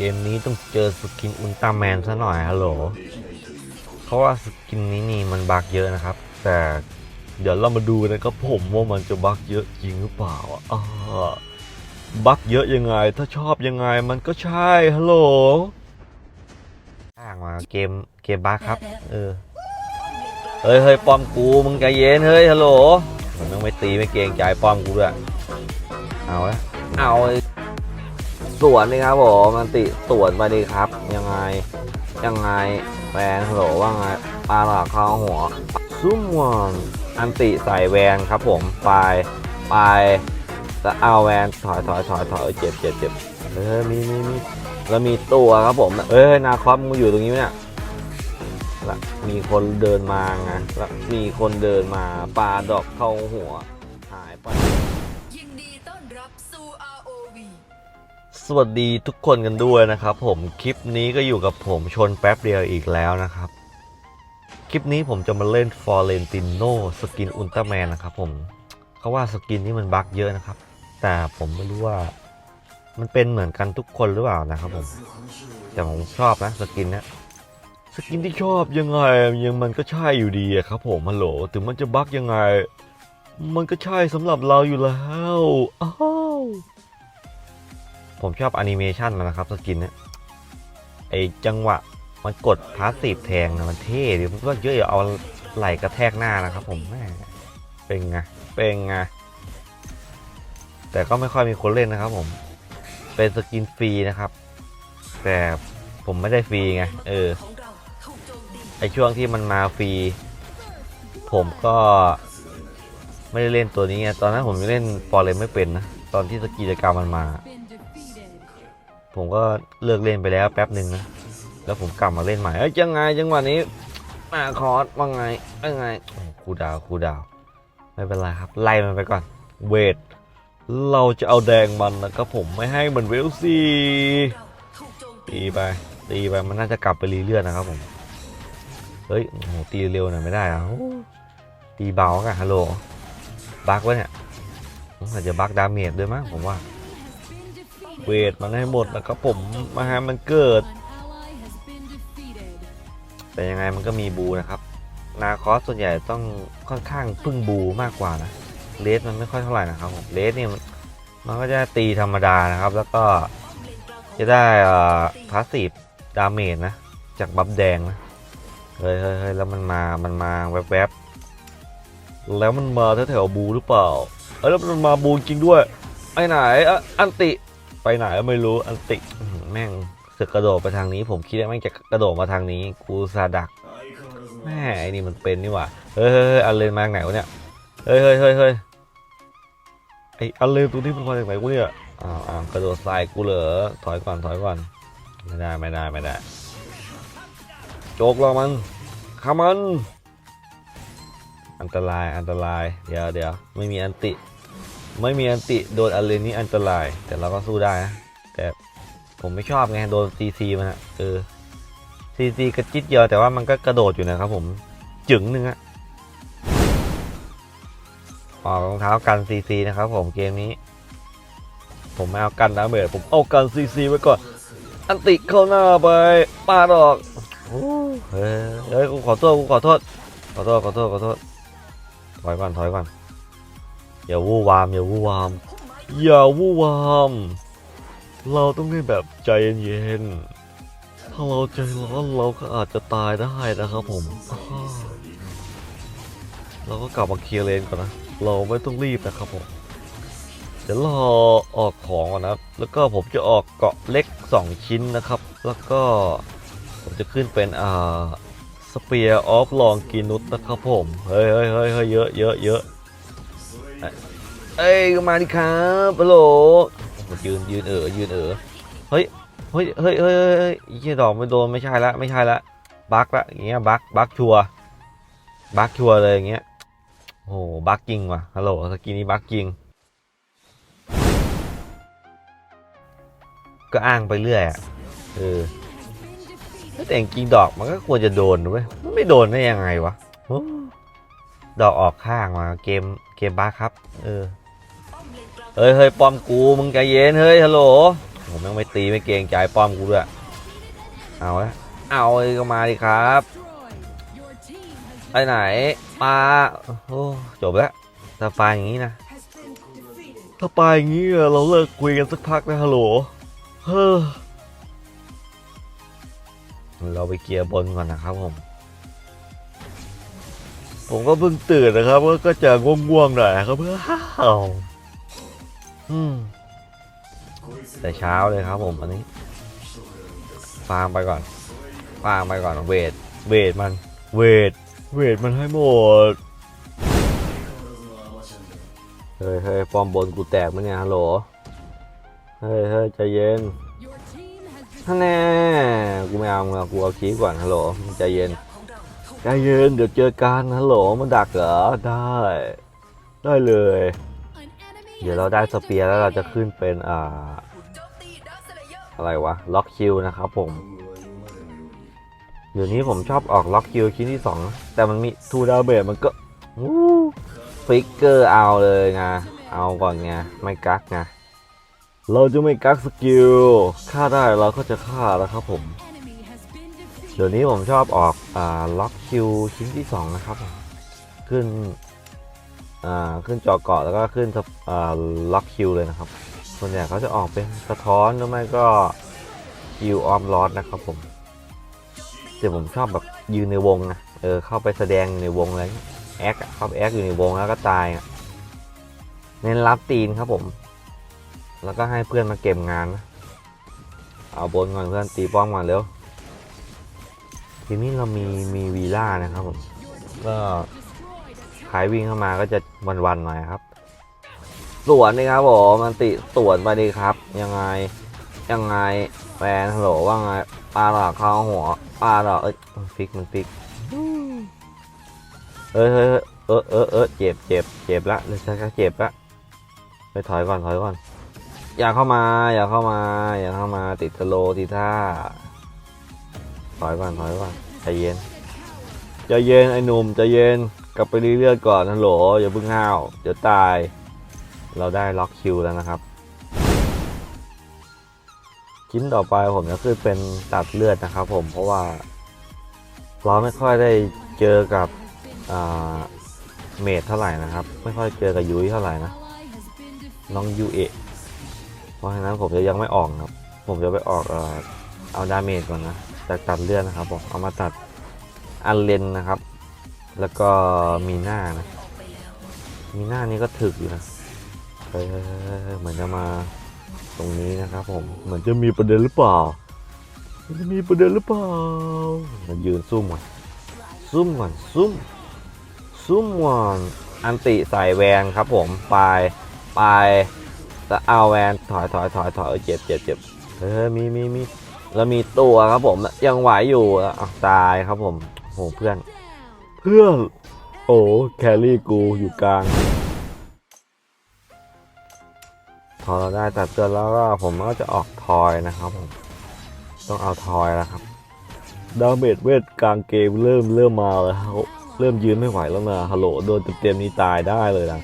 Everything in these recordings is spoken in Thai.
เกมนี้ต้องเจอสกินอุลตร้าแมนซะหน่อยฮัลโหล เพราะว่าสกินนี้นี่มันบักเยอะนะครับ แต่เดี๋ยวเรามาดูนะครับผมว่ามันจะบักเยอะจริงหรือเปล่าอ่าบักเยอะยังไง ถ้าชอบยังไงมันก็ใช่ฮัลโหลสร้างมาเกมเกมบักครับ เออ เฮ้ยเฮ้ยป้อมกูมึงใจเย็นเฮ้ยฮัลโหลมันต้องไม่ตีไม่เกรงใจป้อมกูด้วย เอาละเอา สวนนี่ครับผมมันติสวนไปดีครับ ยังไง ยังไงแวนฮัลโหลว่าไงปลาหลอกเข้าหัวซุ่มวนอันติใส่แวนครับผมไปไปจะเอาแวนถอยถอยถอยถอยเจ็บเจ็บเจ็บเออมีมีมีแล้วมีตัวครับผม เอ้ยนาคอมมึงอยู่ตรงนี้ไหมเนี่ยแล้วมีคนเดินมาไงแล้วมีคนเดินมาปลาดอกเข้าหัว สวัสดีทุกคนกันด้วยนะครับ ผมคลิปนี้ก็อยู่กับผมชนแป๊บเดียวอีกแล้วนะครับ คลิปนี้ผมจะมาเล่นฟอร์เรนติโนสกินอุลตร้าแมนนะครับผมเขาว่าสกินนี้มันบั๊กเยอะนะครับ แต่ผมไม่รู้ว่ามันเป็นเหมือนกันทุกคนหรือเปล่านะครับผมแต่ผมชอบนะสกินนี้สกินที่ชอบยังไงยังมันก็ใช่อยู่ดีครับผมฮัลโหลถึงมันจะบั๊กยังไง มันก็ใช่สำหรับเราอยู่แล้วอ้าว ผมชอบแอนิเมชันมันนะครับสกินเนี่ยไอจังหวะมันกดพาสซีฟแทงนะมันเท่ดิมันก็เยอะอย่าเอาไหลกระแทกหน้านะครับ ผมแม่เป็นไงเป็นไงแต่ก็ไม่ค่อยมีคนเล่นนะครับ ผม เป็นสกินฟรีนะครับ แต่ผมไม่ได้ฟรีไงเออไอช่วงที่มันมาฟรี ผมก็ไม่ได้เล่นตัวนี้ไงตอนนั้นผมยังเล่นฟอร์เรนไม่เป็นนะตอนที่สกิลกรรมมันมา ผมก็เลิกเล่นไปแล้วแป๊บหนึ่งนะ แล้วผมกลับมาเล่นใหม่เอ้ยยังไงจังหวะนี้มาคอร์สว่าไงว่าไงครูดาวครูดาว ไม่เป็นไรครับ ไล่มันไปก่อน เวท เราจะเอาแดงมันนะครับผมไม่ให้มันเวลซีเราถูกโจมตีตีไป ตีไปมันน่าจะกลับไปรีเลือดนะครับผม เฮ้ยโหตีเร็วหน่อยไม่ได้อะตีเบากันฮัลโหลบักวะเนี่ยอาจจะบักดาเมจด้วยมั้งผมว่า เวทมันให้หมดนะครับผมมาให้มันเกิด แต่ยังไงมันก็มีบูนะครับ นาคอสส่วนใหญ่ต้องค่อนข้างพึ่งบูมากกว่านะเลสมันไม่ค่อยเท่าไหร่นะครับผมเลสเนี่ยมันก็จะตีธรรมดานะครับ แล้วก็จะได้อ่อพาสซีฟดาเมจนะ จากบัฟแดงนะเฮ้ยเฮ้ยเฮ้ยแล้วมันมามันมาแวบๆแล้วมันมาแถวๆบูหรือเปล่าเอ้ยแล้วมันมาบูจริงด้วยไปไหนอะอันติ ไปไหนก็ไม่รู้อันติแม่งเสือกกระโดดไปทางนี้ ผมคิดว่าแม่งจะกระโดดมาทางนี้ กูซาดักแม่ไอ้นี่มันเป็นนี่หว่าเฮ้ยเฮ้ยเฮ้ยอันเลนมาจากไหนวะเนี่ยเฮ้ยเฮ้ยเฮ้ยเฮ้ยไออันเลนตัวนี้มันมาจากไหนกูเนี่ยอ้าวอ้าวกระโดดใส่กูเหรอถอยก่อนถอยก่อนไม่ได้ไม่ได้ไม่ได้ โจกเรามันขามัน อันตรายอันตราย เดี๋ยวเดี๋ยวไม่มีอันติ ไม่มีอันติโดนอันเลนนี้อันตราย แต่เราก็สู้ได้นะ แต่ผมไม่ชอบไงโดนซีซีมันอะเออซีซีกระจิตเดียวแต่ว่ามันก็กระโดดอยู่นะครับผมจึงหนึ่งอะออกรองเท้ากันซีซีนะครับผมเกมนี้ ผมไม่เอากันนะเบดผมเอากันซีซีไว้ก่อนอันติเข้าหน้าไปปาดอกเฮ้ยเฮ้ยกูขอโทษกูขอโทษขอโทษขอโทษขอโทษถอยก่อนถอยก่อน อย่าวู่วามอย่าวู่วามอย่าวู่วามเราต้องเล่นแบบใจเย็นๆถ้าเราใจร้อนเราก็อาจจะตายได้นะครับผม เราก็กลับมาเคลียร์เลนก่อนนะ เราไม่ต้องรีบนะครับผมเดี๋ยวรอออกของก่อนนะ แล้วก็ผมจะออกเกาะเล็ก 2 ชิ้นนะครับ แล้วก็ผมจะขึ้นเป็นอ่าสเปียร์ออฟลองกินุสนะครับผม เฮ้ยเฮ้ยเฮ้ยเฮ้ยเยอะเยอะเยอะ เอ้ยมาดิครับฮัลโหลยืนยืนเออยืนเออเฮ้ยเฮ้ยเฮ้ยเฮ้ยเฮ้ยเฮ้ยไอ้เหี้ยดอกไม่โดนไม่ใช่ละไม่ใช่ละบั๊กละอย่างเงี้ยบั๊กบั๊กชัวร์บั๊กชัวร์เลยอย่างเงี้ยโอ้โหบั๊กจริงว่ะฮัลโหลสกินนี้บั๊กจริง ก็อ้างไปเรื่อยอะเออแต่จริงๆดอกมันก็ควรจะโดนด้วยมันไม่โดนได้ยังไงวะโอ้ดอกออกข้างมาเกมเกมบั๊กครับ เออป้อม เฮ้ยเฮ้ยปอมกูมึงใจเย็นเฮ้ยฮัลโหลผมยังไม่ตีไม่เกรงใจป้อมกูด้วยเอาละเอาเลยก็มาดิครับไปไหนมาโอ้จบแล้วถ้าไปอย่างนี้นะถ้าไปอย่างนี้เราเลิกคุยกันสักพักนะฮัลโหลเฮ้อเราไปเกียร์บนก่อนนะครับผม ผมก็เพิ่งตื่นนะครับ ก็จะง่วงๆหน่อยครับเพื่อ อืมแต่เช้าเลยครับผมอันนี้ฟาร์มไปก่อนฟาร์มไปก่อนเวทเวทมันเวทเวทมันให้หมดเฮ้ยเฮ้ยฟอมบนกูแตกมั้ยเนี่ยฮัลโหลเฮ้ยเฮ้ยใจเย็นท่านแน่กูไม่เอามึงากูเอาคีก่อนฮัลโหลใจเย็นใจเย็นเดี๋ยวเจอกันฮัลโหลมันดักเหรอได้ ได้เลย เดี๋ยวเราได้สเปียร์แล้วเราจะขึ้นเป็นอ่าอะไรวะล็อกคิวนะครับผมเดี๋ยวนี้ผมชอบออกล็อกคิวชิ้นที่ 2 แต่มันมีทูดาเบรมันก็วู้ฟิกเกอร์เอาเลยไงเอาก่อนไงไม่กักไงเราจะไม่กักสกิลฆ่าได้เราก็จะฆ่าแล้วครับผมเดี๋ยวนี้ผมชอบออกอ่าล็อกคิวชิ้นที่ 2 นะครับ ขึ้น ขึ้นจอเกาะแล้วก็ขึ้นล็อกคิวเลยนะครับ ส่วนใหญ่เขาจะออกเป็นสะท้อนหรือไม่ก็คิวออมลอสนะครับผมแต่ผมชอบแบบยืนในวงนะเออเข้าไปแสดงในวงอะไรเงี้ยแอคเข้าไปแอคอยู่ในวงแล้วก็ตายอะเน้นรับตีนครับผม แล้วก็ให้เพื่อนมาเก็บงานนะเอาบนก่อนเพื่อนตีป้อมก่อนเร็วทีนี้เรามีมีวีล่านะครับผมก็ ขายวิ่งเข้ามาก็จะวันๆหน่อยครับ สวนนี่ครับผมมันติสวนไปดีครับ ยังไงยังไงแฟนฮัลโหลว่าไงปลาหลอกเข้าหัวปลาหลอกเอ้ยฟิกมันฟิกเอ้ยเฮ้ยเฮ้ยเออเออเออเจ็บเจ็บเจ็บละเลยใช่ก็เจ็บละไปถอยก่อนถอยก่อน อย่าเข้ามา อย่าเข้ามา อย่าเข้ามาติดสโลติดท่าถอยก่อนถอยก่อนใจเย็นใจเย็นไอ้หนุ่มใจเย็น กลับไปเลือดก่อนฮัลโหลอย่าเพิ่งห้าว เดี๋ยวตาย เราได้ล็อกคิวแล้วนะครับ ชิ้นต่อไปผมจะขึ้นเป็นตัดเลือดนะครับผมเพราะว่า เราไม่ค่อยได้เจอกับเมดเท่าไหร่นะครับ ไม่ค่อยเจอกับยุ้ยเท่าไหร่นะน้องยูเอะเพราะฉะนั้นผมจะยังไม่ออกครับ ผมจะไปออกเออเอาดาเมจก่อนนะจากตัดเลือดนะครับผมเอามาตัดอันเลนนะครับ แล้วก็มีหน้านะ มีหน้านี้ก็ถึกอยู่นะเฮ้ยเหมือนจะมาตรงนี้นะครับผม เหมือนจะมีประเด็นหรือเปล่ามันจะมีประเด็นหรือเปล่ามันยืนซุ่มก่อนซุ่มก่อนซุ่มซุ่มก่อนอันติใส่แวนครับผมไปไปจะเอาแวนถอยถอยถอยถอยเออเจ็บเจ็บเจ็บเออมีมีมีแล้วมีตัวครับผมยังไหวอยู่อะตายครับผมโหเพื่อน เพื่อนโอ้แครี่กูอยู่กลาง พอเราได้ตัดเตือนแล้วก็ผมก็จะออกทอยนะครับผมต้องเอาทอยแล้วครับดาเมจเวทกลางเกมเริ่มเริ่มมาแล้วเริ่มยืนไม่ไหวแล้วนะฮัลโหลโดนเต็มๆนี้ตายได้เลยนะ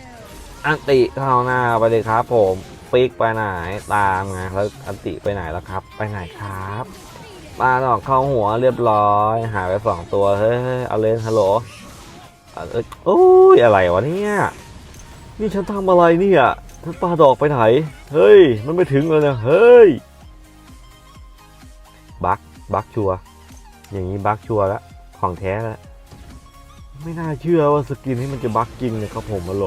อันติเข้าหน้าไปเลยครับผมปิกไปไหนตามไงแล้วอันติไปไหนแล้วครับ ไปไหนครับ ปลาดอกเข้าหัวเรียบร้อย หายไปสองตัว เฮ้ยเอาเลนฮัลโหลอู้ยโอ้ยอะไรวะเนี่ย นี่ฉันทำอะไรเนี่ยฉันปลาดอกไปไหน เฮ้ย มันไม่ถึงเลยนะ เฮ้ย บักบักชัว อย่างนี้บักชัวแล้วของแท้แล้ว ไม่น่าเชื่อว่าสกินนี้มันจะบักจริงนะครับผมฮัลโหล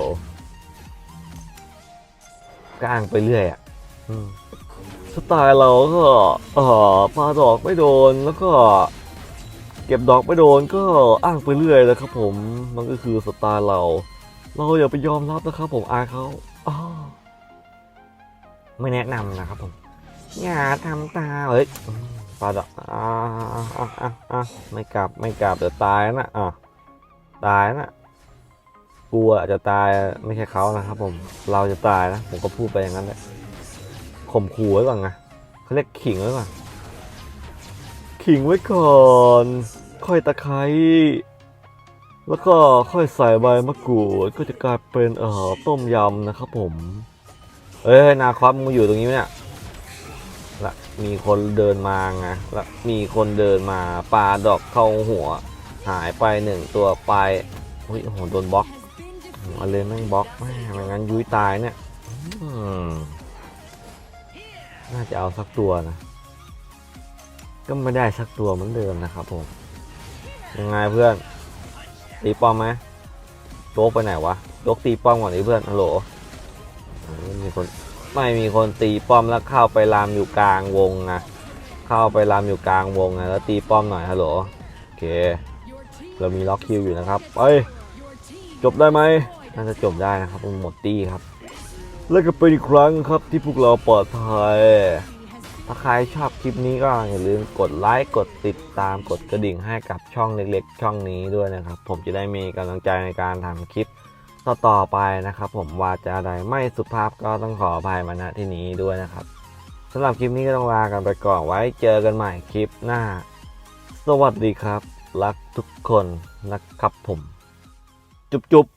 ก้างไปเรื่อยอะ อืม สไตล์เราก็เออปาดอกไม่โดนแล้วก็เก็บดอกไม่โดนก็อ้างไปเรื่อยนะครับผมมันก็คือสไตล์เรา เราอย่าไปยอมรับนะครับผมอายเขาอ้าวไม่แนะนำนะครับผม อย่าทำตาเฮ้ยอืมปาดอกอ่าอ่าอ่าอ่าอ่าไม่กลับไม่กลับเดี๋ยวตายนะอะตายนะกลัวจะตายไม่ใช่เขานะครับผม เราจะตายนะ ผมก็พูดไปอย่างนั้นแหละ ข่มขู่ไว้ก่อนไงเขาเรียกขิงไว้ก่อน ขิงไว้ก่อน ค่อยตะไคร้แล้วก็ค่อยใส่ใบมะกรูดก็จะกลายเป็นเอ่อต้มยำนะครับผม เอ้ยนาคอสมึงอยู่ตรงนี้ไหมเนี่ยละมีคนเดินมาไงล้วมีคนเดินมาปาดอกเข้าหัว หายไปหนึ่งตัวไปอุ้ยโอ้โหโดนบล็อกมาเลยแม่งบล็อกแม่ไม่งั้นยุ้ยตายเนี่ย อืม น่าจะเอาสักตัวนะ ก็ไม่ได้สักตัวเหมือนเดิมนะครับผม ยังไงเพื่อน ตีป้อมไหมโจ๊กไปไหนวะโจ๊กตีป้อมก่อนดิเพื่อนฮัลโหลไม่มีคนไม่มีคนตีป้อมแล้วเข้าไปลามอยู่กลางวงนะเข้าไปลามอยู่กลางวงนะแล้วตีป้อมหน่อยฮัลโหลโอเค เรามีล็อกคิวอยู่นะครับไปจบได้ไหมน่าจะจบได้นะครับหมดตี้ครับ แล้วก็เป็นอีกครั้งครับที่พวกเราปลอดภัย ถ้าใครชอบคลิปนี้ก็อย่าลืมกดไลค์กดติดตามกดกระดิ่งให้กับช่องเล็กๆ ช่องนี้ด้วยนะครับ ผมจะได้มีกำลังใจในการทำคลิปต่อๆไปนะครับ ผมว่าจะอะไรไม่สุภาพก็ต้องขออภัยมาณที่นี้ด้วยนะครับสำหรับคลิปนี้ก็ต้องลากันไปก่อนไว้เจอกันใหม่คลิปหน้า สวัสดีครับ รักทุกคนนะครับผม จุ๊บๆ